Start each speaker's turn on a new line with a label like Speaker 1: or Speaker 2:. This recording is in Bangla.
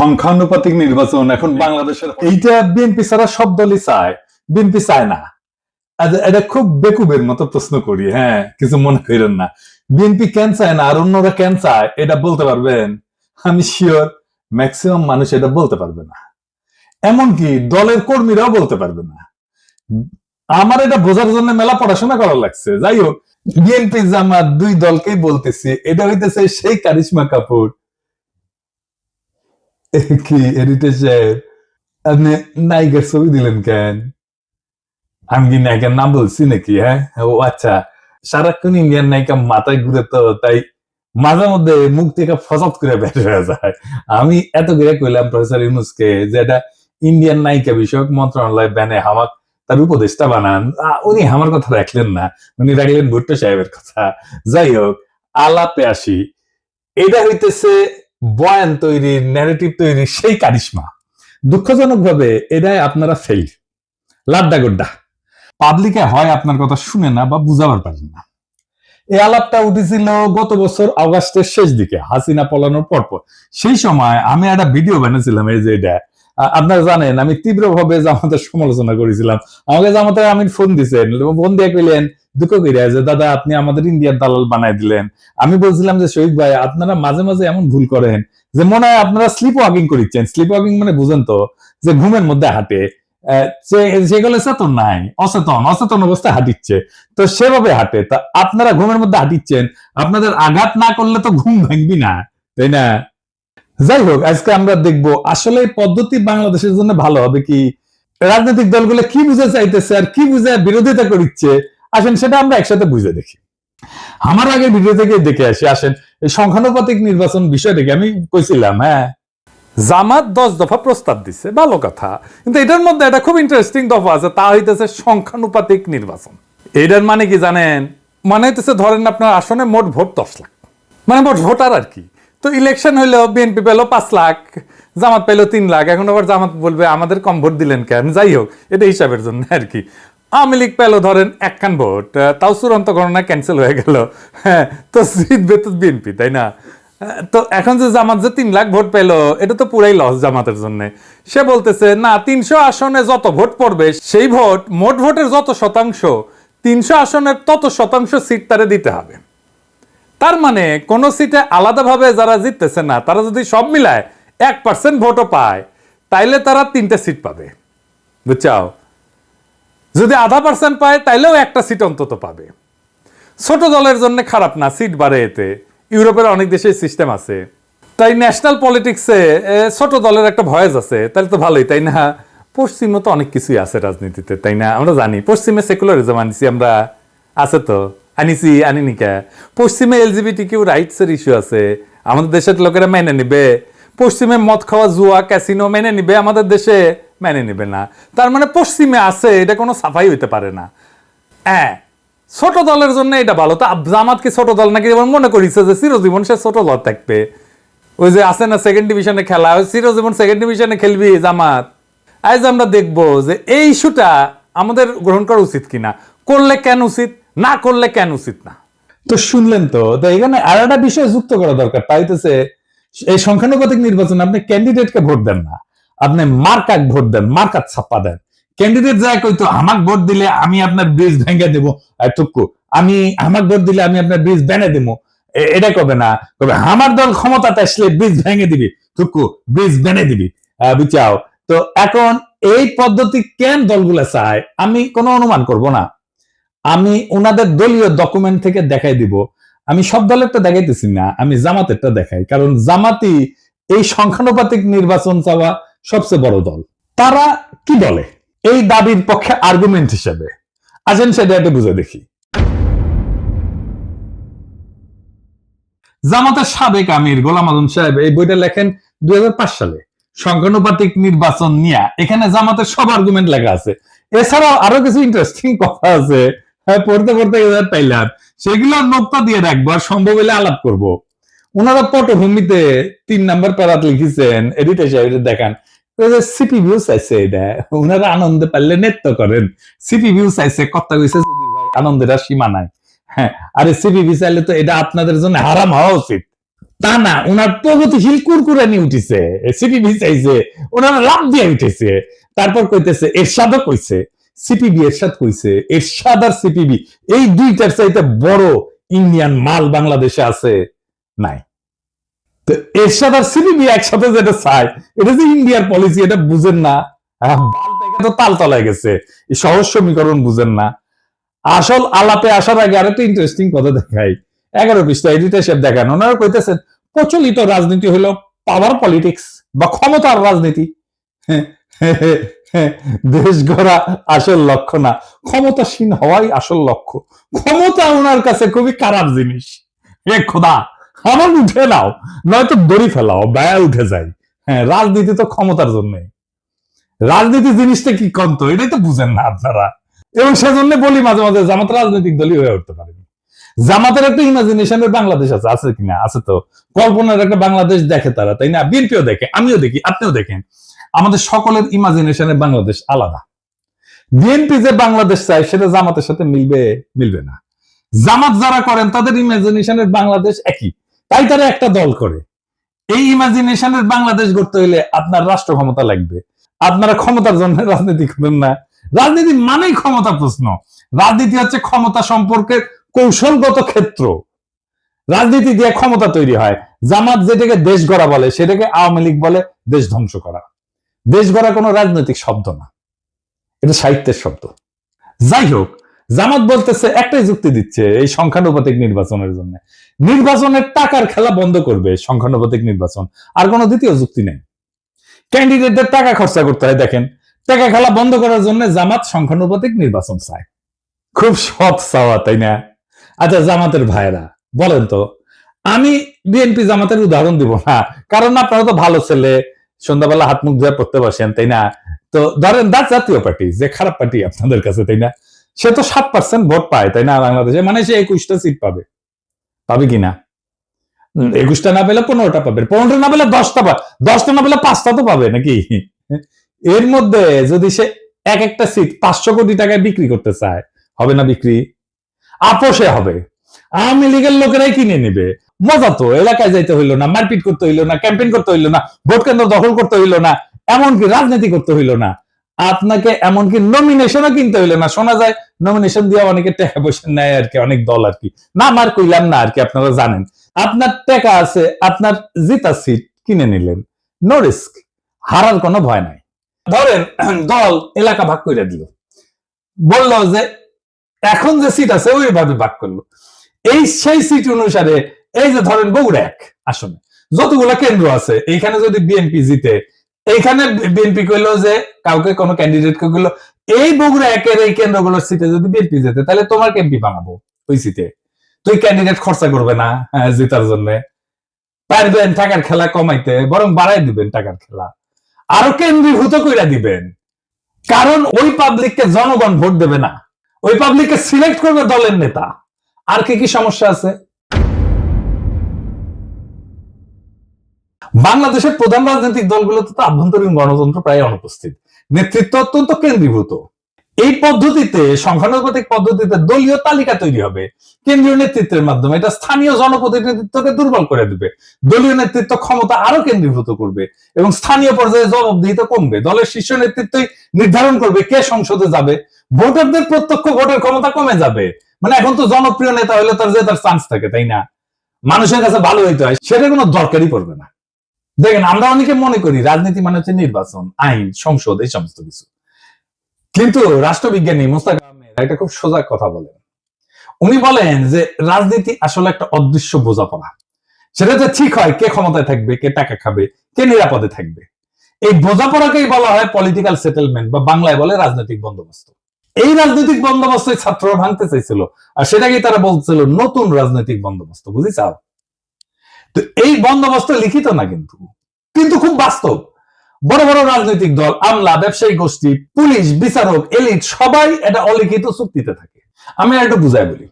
Speaker 1: সংখ্যানুপাতিক নির্বাচন এখন বাংলাদেশের এইটা বিএনপি ছাড়া সব দলই চায়। বিএনপি চায় না। এটা খুব বেকুবের মতো প্রশ্ন করি হ্যাঁ কিছু মনে করেন না। বিএনপি কেন চায় না আর অন্যরা কেন চায় এটা বলতে পারবেন? আমি শিওর ম্যাক্সিমাম মানুষ এটা বলতে পারবে না। এমনকি দলের কর্মীরাও বলতে পারবে না। আমার এটা বোঝার জন্য মেলা পড়াশোনা করা লাগছে। যাই হোক বিএনপি জামাত দুই দলকেই বলতেছি এটা হইতেছে সেই কারিশমা কাপুর। কি হেরিটেজ সাহেব? আপনি নায়িকার ছবি দিলেন কেন? আমি কি নায়িকার নাম বলছি নাকি হ্যাঁ? ও আচ্ছা সারাক্ষণ ইন্ডিয়ান নায়িকা মাথায় ঘুরে তো, তাই মাঝে মধ্যে মুখ থেকে ফসত করে বের হয়ে যায়। আমি এত করে কইলাম প্রফেসর ইউনুসকে যে এটা ইন্ডিয়ান নায়িকা বিষয়ক মন্ত্রণালয় ব্যানে হামাক তার উপদেষ্টা বানান। উনি আমার কথা রাখলেন না, উনি রাখলেন ভুট্টো সাহেবের কথা। যাই হোক, আলাপে আসি। এটা হইতেছে বয়ান তৈরি ন্যারেটিভ তৈরি, সেই কারিশমা। দুঃখজনক ভাবে এটাই আপনারা ফেল লাড্ডা গোড্ডা। পাবলিকে হয় আপনার কথা শুনে না বা বুঝাবার পারেন না। এই আলাপটা উঠেছিল গত বছর আগস্টের শেষ দিকে, হাসিনা পলানোর পরপর। পর সেই সময় আমি একটা ভিডিও বানিয়েছিলাম, এই যে এটা। আপনারা জানেন, আমি তীব্রভাবে জামাতের সমালোচনা করেছিলাম। আমাকে জামাতে আমি ফোন দিছেন ফোন দিয়ে কইলেন, দুঃখ করিয়া যে দাদা, আপনি আমাদের ইন্ডিয়ার দালাল বানাই দিলেন। আমি বলছিলাম যে, শহীদ ভাই, আপনারা মাঝে মাঝে এমন ভুল করেন যে, মনে হয় আপনারা স্লিপ ওয়াকিং করিচ্ছেন। স্লিপ ওয়াকিং মানে বুঝেন তো, যে ঘুমের মধ্যে হাঁটে। সেগুলো চেতন নাই, অচেতন অচেতন অবস্থায় হাঁটিচ্ছে। তো সেভাবে হাঁটে। তা আপনারা ঘুমের মধ্যে হাঁটিচ্ছেন, আপনাদের আঘাত না করলে তো ঘুম ভাঙবি না, তাই না? যাই হোক আজকে আমরা দেখব আসলে পদ্ধতি বাংলাদেশের জন্য ভালো হবে কি? রাজনৈতিক দলগুলো কি বুঝে চাইতেছে আর কি বুঝে বিরোধিতা করিচ্ছে? আসেন, সেটা আমরা একসাথে বুঝে দেখি। আমার আগে ভিডিও থেকে দেখে আসি। আসেন, এই সংখ্যানুপাতিক নির্বাচন বিষয়টাকে আমি কইছিলাম হ্যাঁ? জামাত দশ দফা প্রস্তাব দিচ্ছে ভালো কথা। কিন্তু এটার মধ্যে একটা খুব ইন্টারেস্টিং দফা আছে, তা হইতেছে সংখ্যানুপাতিক নির্বাচন। এটার মানে কি জানেন? মানে হইতেছে, ধরেন আপনার আসনে মোট ভোট দশ লাখ। মানে মোট ভোটার আর কি। তো ইলেকশন হইল বিএনপি পেল পাঁচ লাখ, জামাত পেল তিন লাখ, এখন আবার জামাত বলবে, আমাদের কম ভোট দিলেন কেন? যাই হোক, এটা হিসাবের জন্য আর কি। আওয়ামী লীগ পেল, ধরেন, একখান ভোট তাও চূড়ান্ত গণনা ক্যান্সেল হয়ে গেল। হ্যাঁ তো জিতবে তো বিএনপি তাই না? তো এখন যে জামাত যে তিন লাখ ভোট পেল, এটা তো পুরাই লস জামাতের জন্য। সে বলতেছে, না, তিনশো আসনে যত ভোট পড়বে, সেই ভোট মোট ভোটের যত শতাংশ, তিনশো আসনের তত শতাংশ সিট তারে দিতে হবে। তার মানে কোন সিটে আলাদাভাবে যারা জিততেছে না, তারা যদি সব মিলায় এক পার্সেন্ট ভোটও পায়, তাইলে তারা তিনটে সিট পাবে। বুঝছাও? যদি আধা পার্সেন্ট পায়, তাইলেও একটা সিট অন্তত পাবে। ছোট দলের জন্য খারাপ না সিট বাড়ে এতে। ইউরোপের অনেক দেশে সিস্টেম আছে। তাই ন্যাশনাল পলিটিক্সে ছোট দলের একটা ভয়েস আছে তাহলে তো ভালোই, তাই না? পশ্চিমে তো অনেক কিছুই আছে রাজনীতিতে, তাই না? আমরা জানি, পশ্চিমে সেকুলারিজম আনিছি, আমরা, আছে তো। আনিছি আনিনি কে পশ্চিমে এলজিবিটি কিউ রাইটস এর ইস্যু আছে। আমাদের দেশের লোকেরা মেনে নিবে। পশ্চিমে মদ খাওয়া, জুয়া ক্যাসিনো মেনে নিবে, আমাদের দেশে মেনে নিবে না। তার মানে পশ্চিমে আছে, এটা কোনো সাফাই হইতে পারে না। হ্যাঁ ছোট দলের জন্য এটা ভালো। তা জামাত কি ছোট দল নাকি? যেমন মনে করিছে যে চিরজীবন সে ছোট দল থাকবে। ওই যে আছে না সেকেন্ড ডিভিশনে খেলা, ওই চিরজীবন সেকেন্ড ডিভিশনে খেলবি জামাত। আজ আমরা দেখব যে এই ইস্যুটা আমাদের গ্রহণ করা উচিত কিনা। করলে কেন উচিত? না করলে কেন উচিত না? তো শুনলেন তো তো এখানে আর একটা বিষয় যুক্ত করা দরকার। পাইতেছে, এই সংখ্যানুপাতিক নির্বাচন আপনি ক্যান্ডিডেটকে ভোট দেন না। আপনি মার্কাক ভোট দেন মার্কাত ছাপ্পা দেন। ক্যান্ডিডেট যায় কইতো আমাক ভোট দিলে আমি আপনার ব্রিজ ভেঙে দেব। টুকু, আমি, আমাক ভোট দিলে আমি আপনার ব্রিজ বেনে দেব। এটা কবে না? কবে? আমার দল ক্ষমতাতে আসলে ব্রিজ ভেঙে দিবি। টুকু ব্রিজ বেনে দিবি। বুঝাও। তো এখন এই পদ্ধতি কেন দলগুলা চায়, আমি কোনো অনুমান করব না। আমি ওনাদের দলীয় ডকুমেন্ট থেকে দেখাই দিব। আমি সব দলেরটা দেখাইতেছি না, আমি জামাতেরটা দেখাই। কারণ জামাতি এই সংখ্যানুপাতিক নির্বাচন চাওয়া সবচেয়ে বড় দল। তারা কি বলে? এই দাবির পক্ষে আর্গুমেন্ট হিসেবে। আসেন সেটা একটু বুঝে দেখি। জামাতের সাবেক আমির গোলাম আজম সাহেব এই বইটা লেখেন দুই হাজার পাঁচ সালে। সংখ্যানুপাতিক নির্বাচন নিয়ে এখানে জামাতের সব আর্গুমেন্ট লেখা আছে। এছাড়াও আরও কিছু ইন্টারেস্টিং কথা আছে। পড়তে পড়তে পাইলাম। সেগুলো নোক্তা দিয়ে রাখব আর সম্ভব হলে আলাপ করব। ওনারা পটভূমিতে তিন নাম্বার প্যারাত লিখেছেন এডিটর সাহেব দেখান। হ্যাঁ এটা আপনাদের জন্য হওয়া উচিত। তা না প্রগতিশীল কুরকুরানি উঠেছে। সিপিবি চাইছে ওনার লাভ দিয়ে উঠেছে। তারপর কইতেছে এর এরশাদও কইছে। সিপিবি এরশাদ কইছে, এরশাদ আর সিপিবি এই দুইটার চাইতে বড় ইন্ডিয়ান মাল বাংলাদেশে আছে নাই। তো এরশাদ আর সিপিবি একসাথে যেটা চায়, এটা যে ইন্ডিয়ার পলিসি এটা বুঝেন না। থেকে তো তাল তলায় গেছে। সহজ সমীকরণ বুঝেন না। আসল আলাপে আসার আগে আরেকটা ইন্টারেস্টিং কথা দেখাই। এগারো পৃষ্ঠা এডিট হিসেব দেখান। ওনারা কইতেছেন, প্রচলিত রাজনীতি হলো পাওয়ার পলিটিক্স বা ক্ষমতার রাজনীতি। দেশ গড়া আসল লক্ষ্য না। ক্ষমতাসীন হওয়াই আসল লক্ষ্য। ক্ষমতা ওনার কাছে খুবই খারাপ জিনিস। এ খোদা, আমার উঠে নাও, নয়তো দড়ি ফেলাও ব্যয় উঠে যায়। হ্যাঁ রাজনীতি তো ক্ষমতার জন্য রাজনীতি জিনিসটা কি কন্ত এটাই তো বুঝেন না আপনারা। এবং সেজন্য বলি মাঝে মাঝে, জামাত রাজনৈতিক দলই হয়ে উঠতে পারেনি জামাতের একটা ইমাজিনেশনের বাংলাদেশ আছে আছে কিনা? আছে তো। কল্পনার একটা বাংলাদেশ দেখে তারা, তাই না? বিএনপিও দেখে, আমিও দেখি, আপনিও দেখেন। আমাদের সকলের ইমাজিনেশনের বাংলাদেশ আলাদা। বিএনপি যে বাংলাদেশ চায়, সেটা জামাতের সাথে মিলবে মিলবে না। জামাত যারা করেন, তাদের ইমাজিনেশনের বাংলাদেশ একই। তাই তারা একটা দল করে। এই ইমাজিনেশনের বাংলাদেশ গড়তে হইলে আপনার রাষ্ট্র ক্ষমতা লাগবে। আপনারা ক্ষমতার জন্য রাজনীতি করেন না। রাজনীতি মানেই ক্ষমতা প্রশ্ন। রাজনীতি হচ্ছে ক্ষমতা সম্পর্কে কৌশলগত ক্ষেত্র। রাজনীতি দিয়ে ক্ষমতা তৈরি হয়। জামাত যেটাকে দেশ গড়া বলে, সেটাকে আওয়ামী লীগ বলে দেশ ধ্বংস করা। দেশ গড়া কোনো রাজনৈতিক শব্দ না। এটা সাহিত্যের শব্দ। যাই হোক, জামাত বলতেছে একটাই যুক্তি দিচ্ছে এই সংখ্যানুপাতিক নির্বাচনের জন্য। নির্বাচনের টাকার খেলা বন্ধ করবে সংখ্যানুপাতিক নির্বাচন, আর কোনো দ্বিতীয় যুক্তি নেই। ক্যান্ডিডেটদের টাকা খরচা করতে হয়, দেখেন। টাকা খেলা বন্ধ করার জন্য জামাত সংখ্যানুপাতিক নির্বাচন চায়। খুব সৎ চাওয়া, তাই না? আচ্ছা জামাতের ভাইরা বলেন তো, আমি বিএনপি জামাতের উদাহরণ দিব না, কারণ আপনারা তো ভালো ছেলে সন্ধ্যাবেলা হাত মুখ ধুয়ে পড়তে বসেন তাই না? তো ধরেন দা জাতীয় পার্টি যে খারাপ পার্টি আপনাদের কাছে তাই না? সে তো সাত পার্সেন্ট ভোট পায় তাই না বাংলাদেশে? মানে সে একুশটা সিট পাবে। পাবে কিনা একুশটা না পেলে পনেরোটা পাবে পনেরোটা না পেলে দশটা পাবে দশটা না পেলে পাঁচটা তো পাবে নাকি? এর মধ্যে যদি সে এক একটা সিট পাঁচশো কোটি টাকায় বিক্রি করতে চায় হবে না বিক্রি? আপোষে হবে। আওয়ামী লীগের লোকেরাই কিনে নেবে। মজা তো, এলাকায় যাইতে হইল না, মারপিট করতে হইল না ক্যাম্পেইন করতে হইল না ভোট কেন্দ্র দখল করতে হইল না, এমনকি রাজনীতি করতে হইল না। আপনাকে এমনকি নমিনেশনও কিনতে হইল না। শোনা যায় নমিনেশন দিয়ে অনেকে টাকা পয়সা নেয় আর কি, অনেক দল আর কি। না আমার কইলাম না আর কি, আপনারা জানেন। আপনার টাকা আছে, আপনার জিতা সিট কিনে নিলেন। নো রিস্ক হারার কোনো ভয় নাই। ধরেন, দল, এলাকা ভাগ করে দিল। বলল যে, এখন যে সিট আছে, ওইভাবে ভাগ করল। এই সেই সিট অনুসারে এই যে ধরেন বগুড়া এক আসনে। যতগুলো কেন্দ্র আছে এইখানে যদি বিএনপি জিতে এইখানে বিএনপি কইলো যে কাউকে কোনো ক্যান্ডিডেট কে কইলো এই বগুড়া একের এই কেন্দ্রগুলোর সিটে যদি বিএনপি যেতে তাহলে তোমার এমপি বানাবো ওই সিটে তুই ক্যান্ডিডেট খরচা করবে না হ্যাঁ, জেতার জন্য। পারবেন টাকার খেলা কমাইতে বরং বাড়াই দিবেন টাকার খেলা। আরও কেন্দ্রীভূত কইরা দিবেন। কারণ ওই পাবলিককে জনগণ ভোট দেবে না। ওই পাবলিককে সিলেক্ট করবে দলের নেতা। আর কি কি সমস্যা আছে? বাংলাদেশের প্রধান রাজনৈতিক দলগুলোতে তো আভ্যন্তরীণ গণতন্ত্র প্রায় অনুপস্থিত। নেতৃত্ব অত্যন্ত কেন্দ্রীভূত। এই পদ্ধতিতে সংখ্যানুপাতিক পদ্ধতিতে দলীয় তালিকা তৈরি হবে। কেন্দ্রীয় নেতৃত্বের মাধ্যমে এটা স্থানীয় জনপ্রতিনিধিত্বকে দুর্বল করে দিবে। দলীয় নেতৃত্ব ক্ষমতা আরও কেন্দ্রীভূত করবে এবং স্থানীয় পর্যায়ে জবাবদিহিতা কমবে। দলের শীর্ষ নেতৃত্বই নির্ধারণ করবে কে সংসদে যাবে। ভোটারদের প্রত্যক্ষ ভোটের ক্ষমতা কমে যাবে। মানে এখন তো জনপ্রিয় নেতা হলে তার যে তার চান্স থাকে, তাই না? মানুষের কাছে ভালো হইতে হয়, সেটা কোনো দরকারই পড়বে না। দেখেন, আমরা অনেকে মনে করি রাজনীতি মানে হচ্ছে নির্বাচন, আইন, সংসদ, এই সমস্ত কিছু। কিন্তু রাষ্ট্রবিজ্ঞানী মোস্তাক আহমেদ একটা খুব সোজা কথা বলেন। উনি বলেন যে রাজনীতি আসলে একটা অদৃশ্য বোঝাপড়া। সেটাতে ঠিক হয়, কে ক্ষমতায় থাকবে, কে টাকা খাবে, কে নিরাপদে থাকবে। এই বোঝাপড়াকেই বলা হয় পলিটিক্যাল সেটেলমেন্ট বা বাংলায় বলে রাজনৈতিক বন্দোবস্ত। এই রাজনৈতিক বন্দোবস্তই ছাত্ররা ভাঙতে চাইছিল, আর সেটাকেই তারা বলছিল নতুন রাজনৈতিক বন্দোবস্ত বুঝিছাও তো এই বন্দোবস্ত লিখিত না কিন্তু কিন্তু খুব বাস্তব। বড় বড় রাজনৈতিক দল, আমলা, ব্যবসায়ী গোষ্ঠী, পুলিশ, বিচারক, এলিট, সবাই এটা অলিখিত চুক্তিতে থাকে। আমি একটু বুঝাই বলি।